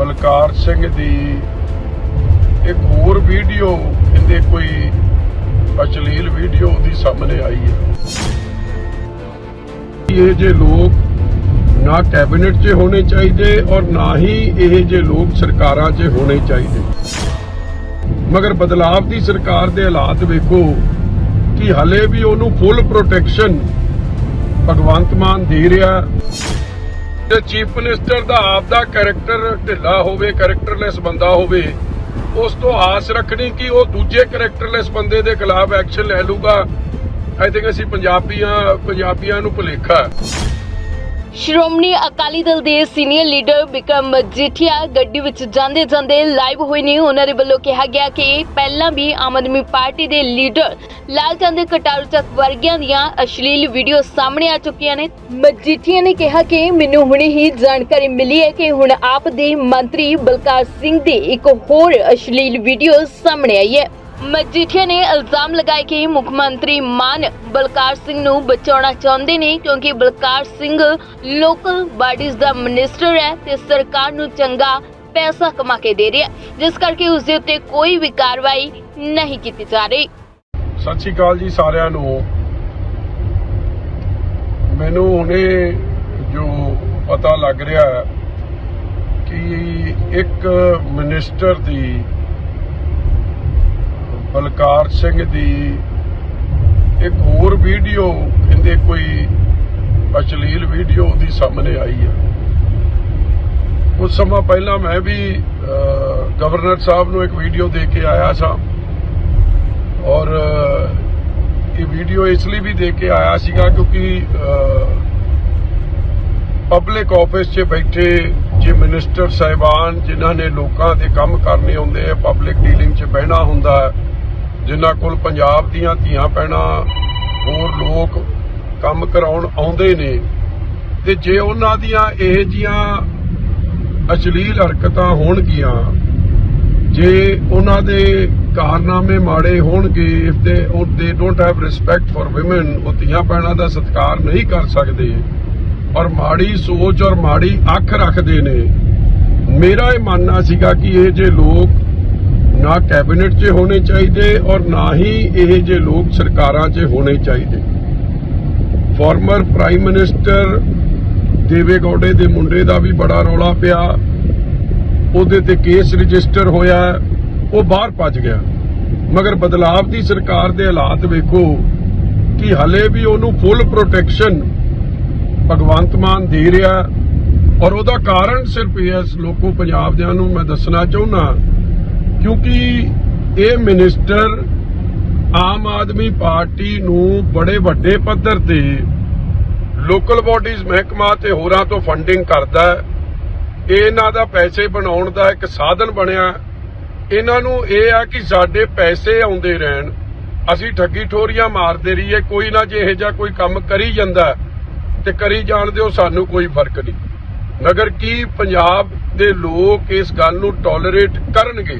ਬਲਕਾਰ ਸਿੰਘ ਦੀ ਇੱਕ ਹੋਰ ਵੀਡੀਓ, ਇਹਦੇ ਕੋਈ ਅਸ਼ਲੀਲ ਵੀਡੀਓ ਉਹਦੀ ਸਾਹਮਣੇ ਆਈ ਹੈ। ਇਹ ਜੇ ਲੋਕ ਨਾ ਕੈਬਨਿਟ 'ਚ ਹੋਣੇ ਚਾਹੀਦੇ ਔਰ ਨਾ ਹੀ ਇਹ ਜੇ ਲੋਕ ਸਰਕਾਰਾਂ 'ਚ ਹੋਣੇ ਚਾਹੀਦੇ। ਮਗਰ ਬਦਲਾਵ ਦੀ ਸਰਕਾਰ ਦੇ ਹਾਲਾਤ ਵੇਖੋ ਕਿ ਹਲੇ ਵੀ ਉਹਨੂੰ ਫੁੱਲ ਪ੍ਰੋਟੈਕਸ਼ਨ ਭਗਵੰਤ ਮਾਨ ਦੇ ਰਿਹਾ। ਤੇ ਚੀਫ ਮਿਨਿਸਟਰ ਦਾ ਆਪ ਦਾ ਕੈਰੈਕਟਰ ਢਿੱਲਾ ਹੋਵੇ, ਕੈਰੈਕਟਰਲੈਸ ਬੰਦਾ ਹੋਵੇ, ਉਸ ਤੋਂ ਆਸ ਰੱਖਣੀ ਕਿ ਉਹ ਦੂਜੇ ਕੈਰੈਕਟਰਲੈਸ ਬੰਦੇ ਦੇ ਖਿਲਾਫ ਐਕਸ਼ਨ ਲੈ ਲੂਗਾ। ਆਈ ਥਿੰਕ ਅਸੀਂ ਪੰਜਾਬੀਆਂ ਪੰਜਾਬੀਆਂ ਨੂੰ ਭੁਲੇਖਾ ਸ਼੍ਰੋਮਣੀ ਅਕਾਲੀ ਦਲ ਦੇ ਸੀਨੀਅਰ ਲੀਡਰ ਬਿਕਰਮ ਮਜੀਠੀਆ ਗੱਡੀ ਵਿੱਚ ਜਾਂਦੇ ਜਾਂਦੇ ਲਾਈਵ ਹੋਏ ਨੇ। ਉਹਨਾਂ ਦੇ ਵੱਲੋਂ ਕਿਹਾ ਗਿਆ ਕਿ ਪਹਿਲਾਂ ਵੀ ਆਮ ਆਦਮੀ ਪਾਰਟੀ ਦੇ ਲੀਡਰ ਲਾਲਚੰਦ ਦੇ ਕਟਾਰੂ ਚੱਕ ਵਰਗਿਆਂ ਦੀਆਂ ਅਸ਼ਲੀਲ ਵੀਡੀਓ ਸਾਹਮਣੇ ਆ ਚੁੱਕੀਆਂ ਨੇ। ਮਜੀਠੀਆ ਨੇ ਕਿਹਾ ਕਿ ਮੈਨੂੰ ਹੁਣੇ ਹੀ ਜਾਣਕਾਰੀ ਮਿਲੀ ਹੈ ਕਿ ਹੁਣ ਆਪ ਦੇ ਮੰਤਰੀ ਬਲਕਾਰ ਸਿੰਘ ਦੀ ਇੱਕ ਹੋਰ ਅਸ਼ਲੀਲ ਵੀਡੀਓ ਸਾਹਮਣੇ ਆਈ ਹੈ। ਮਜੀਠੀਆ ਨੇ ਇਲਜ਼ਾਮ ਲਗਾਇਆ ਕਿ ਮੁੱਖ ਮੰਤਰੀ ਮਾਨ ਬਲਕਾਰ ਸਿੰਘ ਨੂੰ ਬਚਾਉਣਾ ਚਾਹੁੰਦੇ ਨੇ ਕਿਉਂਕਿ ਬਲਕਾਰ ਸਿੰਘ ਲੋਕਲ ਬਾਡੀਜ਼ ਦਾ ਮਿਨਿਸਟਰ ਹੈ ਤੇ ਸਰਕਾਰ ਨੂੰ ਚੰਗਾ ਪੈਸਾ ਕਮਾ ਕੇ ਦੇ ਰਿਹਾ ਜਿਸ ਕਰਕੇ ਉਸ ਦੇ ਉੱਤੇ ਕੋਈ ਵੀ ਕਾਰਵਾਈ ਨਹੀਂ ਕੀਤੀ ਜਾ ਰਹੀ। ਸਤਿ ਸ਼੍ਰੀ ਅਕਾਲ ਜੀ ਸਾਰਿਆਂ ਨੂੰ। ਮੈਨੂੰ ਹੁਣੇ ਜੋ ਪਤਾ ਲੱਗ ਰਿਹਾ ਹੈ ਕਿ ਇੱਕ ਮਿਨਿਸਟਰ ਦੀ ਬਲਕਾਰ ਸਿੰਘ ਦੀ ਇੱਕ ਹੋਰ ਵੀਡੀਓ ਕਹਿੰਦੇ ਕੋਈ ਅਸ਼ਲੀਲ ਵੀਡੀਓ ਉਹਦੀ ਸਾਹਮਣੇ ਆਈ ਹੈ ਕੁਝ ਸਮਾਂ ਪਹਿਲਾਂ ਮੈਂ ਵੀ ਗਵਰਨਰ ਸਾਹਿਬ ਨੂੰ ਇੱਕ ਵੀਡੀਓ ਦੇ ਕੇ ਆਇਆ ਸਾਂ। ਔਰ ਇਹ ਵੀਡੀਓ ਇਸ ਲਈ ਵੀ ਦੇ ਕੇ ਆਇਆ ਸੀਗਾ ਕਿਉਂਕਿ ਪਬਲਿਕ ਆਫਿਸ 'ਚ ਬੈਠੇ ਜੇ ਮਿਨਿਸਟਰ ਸਾਹਿਬਾਨ ਜਿਨ੍ਹਾਂ ਨੇ ਲੋਕਾਂ ਦੇ ਕੰਮ ਕਰਨੇ ਹੁੰਦੇ ਆ ਪਬਲਿਕ ਡੀਲਿੰਗ 'ਚ ਬਹਿਣਾ ਹੁੰਦਾ ਹੈ, ਜਿਨ੍ਹਾਂ ਕੋਲ ਪੰਜਾਬ ਦੀਆਂ ਧੀਆਂ ਪੈਣਾ, ਹੋਰ ਲੋਕ ਕੰਮ ਕਰਾਉਣ ਆਉਂਦੇ ਨੇ, ਤੇ ਜੇ ਉਹਨਾਂ ਦੀਆਂ ਇਹ ਜੀਆਂ ਅਸ਼ਲੀਲ ਹਰਕਤਾਂ ਹੋਣਗੀਆਂ, ਜੇ ਉਹਨਾਂ ਦੇ ਕਾਰਨਾਮੇ ਮਾੜੇ ਹੋਣਗੇ if they they don't have respect for women ਉਹ ਧੀਆਂ ਭੈਣਾਂ ਦਾ ਸਤਿਕਾਰ ਨਹੀਂ ਕਰ ਸਕਦੇ, ਔਰ ਮਾੜੀ ਸੋਚ ਔਰ ਮਾੜੀ ਅੱਖ ਰੱਖਦੇ ਨੇ। ਮੇਰਾ ਇਹ ਮੰਨਣਾ ਸੀਗਾ ਕਿ ਇਹ ਜੇ ਲੋਕ ਨਾ ਕੈਬਨਿਟ 'ਚ ਹੋਣੇ ਚਾਹੀਦੇ ਔਰ ਨਾ ਹੀ ਇਹ ਜੇ ਲੋਕ ਸਰਕਾਰਾਂ 'ਚ ਹੋਣੇ ਚਾਹੀਦੇ। ਫਾਰਮਰ ਪ੍ਰਾਈਮ ਮਿਨਿਸਟਰ ਦੇਵੇ ਗੌਡੇ ਦੇ ਮੁੰਡੇ ਦਾ ਵੀ ਬੜਾ ਰੌਲਾ ਪਿਆ। ਉਹਦੇ ਤੇ ਕੇਸ ਰਜਿਸਟਰ ਹੋਇਆ, ਉਹ ਬਾਹਰ ਭੱਜ ਗਿਆ। ਮਗਰ ਬਦਲਾਵ ਦੀ ਸਰਕਾਰ ਦੇ ਹਾਲਾਤ ਵੇਖੋ ਕਿ ਹਲੇ ਵੀ ਉਹਨੂੰ ਫੁੱਲ ਪ੍ਰੋਟੈਕਸ਼ਨ ਭਗਵੰਤ ਮਾਨ ਦੇ ਰਿਹਾ। ਔਰ ਉਹਦਾ ਕਾਰਨ ਸਿਰਫ ਇਹ ਹੈ ਲੋਕੋ ਪੰਜਾਬ ਦਿਆਂ ਨੂੰ ਮੈਂ ਦੱਸਣਾ ਚਾਹੁੰਦਾ ਕਿਉਂਕਿ ਇਹ ਮਿਨਿਸਟਰ ਆਮ ਆਦਮੀ ਪਾਰਟੀ ਨੂੰ ਬੜੇ ਵੱਡੇ ਪੱਧਰ ਤੇ ਲੋਕਲ ਬਾਡੀਜ਼ ਮਹਿਕਮਾ ਤੇ ਹੋਰਾਂ ਤੋਂ ਫੰਡਿੰਗ ਕਰਦਾ ਹੈ। ਇਹਨਾਂ ਦਾ ਪੈਸੇ ਬਣਾਉਣ ਦਾ ਇੱਕ ਸਾਧਨ ਬਣਿਆ। ਇਹਨਾਂ ਨੂੰ ਇਹ ਆ ਕਿ ਸਾਡੇ ਪੈਸੇ ਆਉਂਦੇ ਰਹਿਣ। ਅਸੀਂ ਠੱਗੀ ਠੋਰੀਆਂ ਮਾਰਦੇ ਰਹੀਏ, ਕੋਈ ਨਾ ਜੇ ਇਹ ਜਿਹਾ ਕੋਈ ਕੰਮ ਕਰੀ ਜਾਂਦਾ ਤੇ ਕਰੀ ਜਾਣ ਦਿਓ, ਸਾਨੂੰ ਕੋਈ ਫ਼ਰਕ ਨਹੀਂ। ਮਗਰ ਕੀ ਪੰਜਾਬ ਦੇ ਲੋਕ ਇਸ ਗੱਲ ਨੂੰ ਟੋਲਰੇਟ ਕਰਨਗੇ?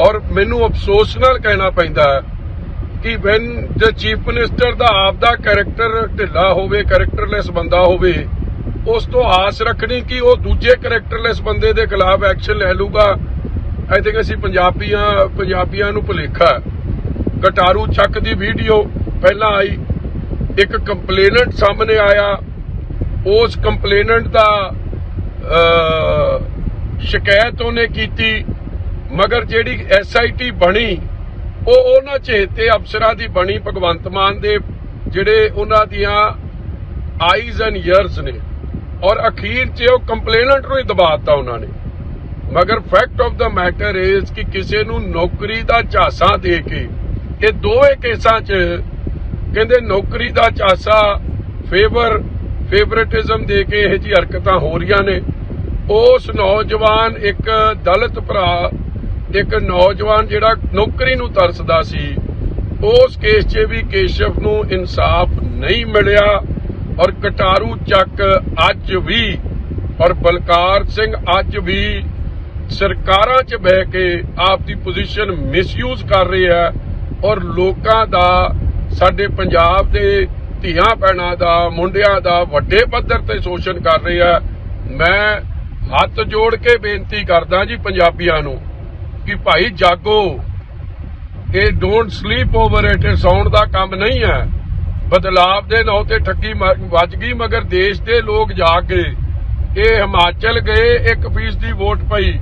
ਔਰ ਮੈਨੂੰ ਅਫਸੋਸ ਨਾਲ ਕਹਿਣਾ ਪੈਂਦਾ ਕਿ ਵੈਨ ਦ ਚੀਫ ਮਿਨਿਸਟਰ ਦਾ ਆਪ ਦਾ ਕੈਰੈਕਟਰ ਢਿੱਲਾ ਹੋਵੇ ਕੈਰੈਕਟਰਲੈਸ ਬੰਦਾ ਹੋਵੇ, ਉਸ ਤੋਂ ਆਸ ਰੱਖਣੀ ਕਿ ਉਹ ਦੂਜੇ ਕੈਰੈਕਟਰਲੈਸ ਬੰਦੇ ਦੇ ਖਿਲਾਫ ਐਕਸ਼ਨ ਲੈ ਲੂਗਾ ਆਈ ਥਿੰਕ ਅਸੀਂ ਪੰਜਾਬੀਆਂ ਪੰਜਾਬੀਆਂ ਨੂੰ ਭੁਲੇਖਾ ਹੈ। ਕਟਾਰੂ ਚੱਕ ਦੀ ਵੀਡੀਓ ਪਹਿਲਾਂ ਆਈ, ਇੱਕ ਕੰਪਲੇਨੈਂਟ ਸਾਹਮਣੇ ਆਇਆ। ਉਸ ਕੰਪਲੇਨੈਂਟ ਦਾ ਸ਼ਿਕਾਇਤ ਉਹਨੇ ਕੀਤੀ। ਮਗਰ ਜਿਹੜੀ ਐਸਆਈਟੀ ਬਣੀ, ਉਹ ਉਹਨਾਂ ਚੇਤੇ ਅਫਸਰਾਂ ਦੀ ਬਣੀ, ਭਗਵੰਤ ਮਾਨ ਦੇ ਜਿਹੜੇ ਉਹਨਾਂ ਦੀਆਂ ਆਈਜ਼ ਐਂਡ ਇਅਰਸ ਨੇ। ਔਰ ਅਖੀਰ 'ਚ ਉਹ ਕੰਪਲੇਨੈਂਟ ਨੂੰ ਹੀ ਦਬਾਤਾ ਉਹਨਾਂ ਨੇ। ਮਗਰ fact of the matter is ਕਿ ਕਿਸੇ ਨੂੰ ਨੌਕਰੀ ਦਾ ਝਾਂਸਾ ਦੇ ਕੇ, ਇਹ ਦੋਵੇਂ ਕੇਸਾਂ 'ਚ ਕਹਿੰਦੇ ਨੌਕਰੀ ਦਾ ਝਾਂਸਾ ਫੇਵਰ ਫੇਵਰਟਿਜ਼ਮ ਦੇ ਕੇ ਇਹ ਜੀ ਹਰਕਤਾਂ ਹੋ ਰਹੀਆਂ ਨੇ। ਉਸ ਨੌਜਵਾਨ ਇੱਕ ਦਲਿਤ ਭਰਾ ਇੱਕ ਨੌਜਵਾਨ ਜਿਹੜਾ ਨੌਕਰੀ ਨੂੰ ਤਰਸਦਾ ਸੀ, ਉਸ ਕੇਸ 'ਚ ਵੀ ਕੇਸ਼ਵ ਨੂੰ ਇਨਸਾਫ ਨਹੀਂ ਮਿਲਿਆ ਔਰ ਕਟਾਰੂ ਚੱਕ ਅੱਜ ਵੀ ਔਰ ਬਲਕਾਰ ਸਿੰਘ ਅੱਜ ਵੀ ਸਰਕਾਰਾਂ 'ਚ ਬਹਿ ਕੇ ਆਪ ਦੀ ਪੋਜੀਸ਼ਨ ਮਿਸਯੂਜ਼ ਕਰ ਰਹੀ ਹੈ ਔਰ ਲੋਕਾਂ ਦਾ, ਸਾਡੇ ਪੰਜਾਬ ਦੇ ਧੀਆਂ ਭੈਣਾਂ ਦਾ, ਮੁੰਡਿਆਂ ਦਾ ਵੱਡੇ ਪੱਧਰ ਤੇ ਸ਼ੋਸ਼ਣ ਕਰ ਰਹੇ ਆ ਮੈਂ ਹੱਥ ਜੋੜ ਕੇ ਬੇਨਤੀ ਕਰਦਾ ਜੀ ਪੰਜਾਬੀਆਂ ਨੂੰ ਕਿ ਭਾਈ ਜਾਗੋ, ਇਹ ਡੋਂਟ ਸਲੀਪ ਓਵਰ ਇਟ ਇਹ ਸੌਣ ਦਾ ਕੰਮ ਨਹੀਂ ਹੈ। ਬਦਲਾਵ ਦੇ ਨਾਂ ਤੇ ਠੱਗੀ ਵੱਜ ਗਈ, ਮਗਰ ਦੇਸ਼ ਦੇ ਲੋਕ ਜਾ ਕੇ ਇਹ ਹਿਮਾਚਲ ਗਏ 1% ਦੀ ਵੋਟ ਪਈ।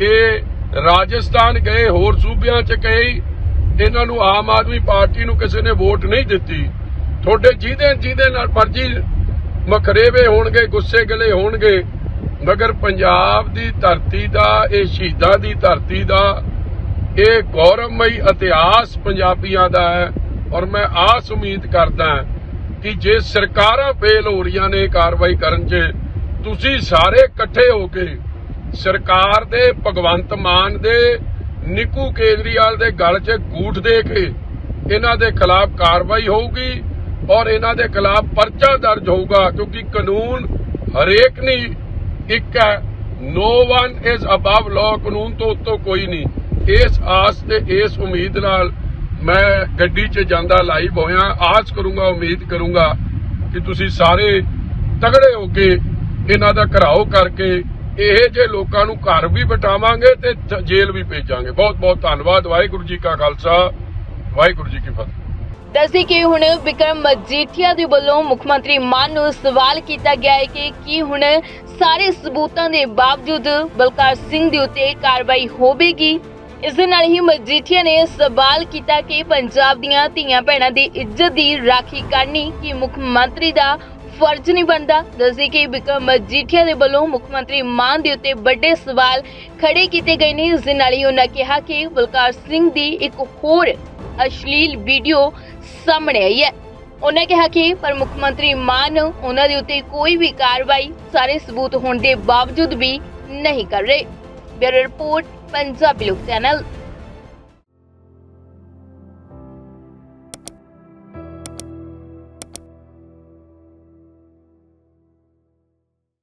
ਇਹ ਰਾਜਸਥਾਨ ਗਏ, ਹੋਰ ਸੂਬਿਆਂ ਚ ਗਏ। ਇਹਨਾਂ ਨੂੰ ਆਮ ਆਦਮੀ ਪਾਰਟੀ ਨੂੰ ਕਿਸੇ ਨੇ ਵੋਟ ਨਹੀਂ ਦਿੱਤੀ। ਤੁਹਾਡੇ ਜਿਹਦੇ ਜਿਹਦੇ ਨਾਲ ਮਰਜ਼ੀ ਮਖਰੇਵੇ ਹੋਣਗੇ, ਗੁੱਸੇ ਗਲੇ ਹੋਣਗੇ। ਮਗਰ ਪੰਜਾਬ ਦੀ ਧਰਤੀ ਦਾ, ਇਹ ਸ਼ਹੀਦਾਂ ਦੀ ਧਰਤੀ ਦਾ, ਇਹ ਗੌਰਵਮਈ ਇਤਿਹਾਸ ਪੰਜਾਬੀਆਂ ਦਾ ਹੈ। ਔਰ ਮੈਂ ਆਸ ਉਮੀਦ ਕਰਦਾ ਕਿ ਜੇ ਸਰਕਾਰਾਂ ਫੇਲ ਹੋ ਰਹੀਆਂ ਨੇ ਕਾਰਵਾਈ ਕਰਨ 'ਚ, ਤੁਸੀਂ ਸਾਰੇ ਇਕੱਠੇ ਹੋ ਕੇ ਸਰਕਾਰ ਦੇ, ਭਗਵੰਤ ਮਾਨ ਦੇ, ਨਿੱਕੂ ਕੇਜਰੀਵਾਲ ਦੇ ਗਲ 'ਚ ਗੂਠ ਦੇ ਕੇ ਇਹਨਾਂ ਦੇ ਖਿਲਾਫ ਕਾਰਵਾਈ ਹੋਊਗੀ ਔਰ ਇਹਨਾਂ ਦੇ ਖਿਲਾਫ ਪਰਚਾ ਦਰਜ ਹੋਊਗਾ ਕਿਉਂਕਿ ਕਾਨੂੰਨ ਹਰੇਕ ਨਹੀਂ ਇੱਕ ਹੈ no one is above law ਕਾਨੂੰਨ ਤੋਂ ਉੱਤੋਂ ਕੋਈ ਨਹੀਂ। ਇਸ ਆਸ ਤੇ ਇਸ ਉਮੀਦ ਨਾਲ ਮੈਂ ਗੱਡੀ 'ਚ ਜਾਂਦਾ ਲਾਈਵ ਹੋਇਆ, ਆਸ ਕਰੂੰਗਾ, ਉਮੀਦ ਕਰੂੰਗਾ ਕਿ ਤੁਸੀਂ ਸਾਰੇ ਤਗੜੇ ਹੋ ਕੇ ਇਹਨਾਂ ਦਾ ਘਰਾਓ ਕਰਕੇ ਇਹ ਜੇ ਲੋਕਾਂ ਨੂੰ ਘਰ ਵੀ ਬਟਾਵਾਂਗੇ ਤੇ ਜ- ਜੇਲ੍ਹ ਵੀ ਭੇਜਾਂਗੇ। ਬਹੁਤ ਬਹੁਤ ਧੰਨਵਾਦ। ਵਾਹਿਗੁਰੂ ਜੀ ਕਾ ਖਾਲਸਾ, ਵਾਹਿਗੁਰੂ ਜੀ ਕੀ ਫਤਿਹ। ਦੱਸੀ ਕਿ ਹੁਣ ਵਿਕਰਮ ਮਜੀਠੀਆ ਦੇ ਵੱਲੋਂ ਮੁੱਖ ਮੰਤਰੀ ਮਾਨ ਨੂੰ ਸਵਾਲ ਕੀਤਾ ਗਿਆ ਹੈ ਕਿ ਕੀ ਹੁਣ ਸਾਰੇ ਸਬੂਤਾਂ ਦੇ ਬਾਵਜੂਦ ਬਲਕਾਰ ਸਿੰਘ ਦੇ ਉੱਤੇ ਕਾਰਵਾਈ ਹੋਵੇਗੀ? ਇਸ ਦੇ ਨਾਲ ਹੀ ਮਜੀਠੀਆ ਨੇ ਸਵਾਲ ਕੀਤਾ ਕਿ ਪੰਜਾਬ ਦੀਆਂ ਧੀਆਂ ਭੈਣਾਂ ਦੀ ਇੱਜ਼ਤ ਦੀ ਰਾਖੀ ਕਰਨੀ ਕੀ ਮੁੱਖ ਮੰਤਰੀ ਦਾ ਫਰਜ਼ ਨਹੀਂ ਬਣਦਾ? ਦੱਸੀ ਕਿ ਵਿਕਰਮ ਮਜੀਠੀਆ ਦੇ ਵੱਲੋਂ ਮੁੱਖ ਮੰਤਰੀ ਮਾਨ ਦੇ ਉੱਤੇ ਵੱਡੇ ਸਵਾਲ ਖੜੇ ਕੀਤੇ ਗਏ ਨੇ। ਇਸ ਦੇ ਨਾਲ ਹੀ ਉਹਨਾਂ ਕਿਹਾ ਕਿ ਬਲਕਾਰ ਸਿੰਘ ਦੀ ਇੱਕ ਹੋਰ ਅਸ਼ਲੀਲ ਵੀਡੀਓ ਸਾਹਮਣੇ ਆਈ ਹੈ। ਉਹਨਾਂ ਕਿਹਾ ਕਿ ਪਰ ਮੁੱਖ ਮੰਤਰੀ ਮਾਨ ਉਹਨਾਂ ਦੇ ਉੱਤੇ ਕੋਈ ਵੀ ਕਾਰਵਾਈ, ਸਾਰੇ ਸਬੂਤ ਹੋਣ ਦੇ ਬਾਵਜੂਦ ਵੀ ਨਹੀਂ ਕਰ ਰਹੇ। ਬਿਊਰੋ ਰਿਪੋਰਟ, ਪੰਜਾਬੀ ਲੋਕ ਚੈਨਲ।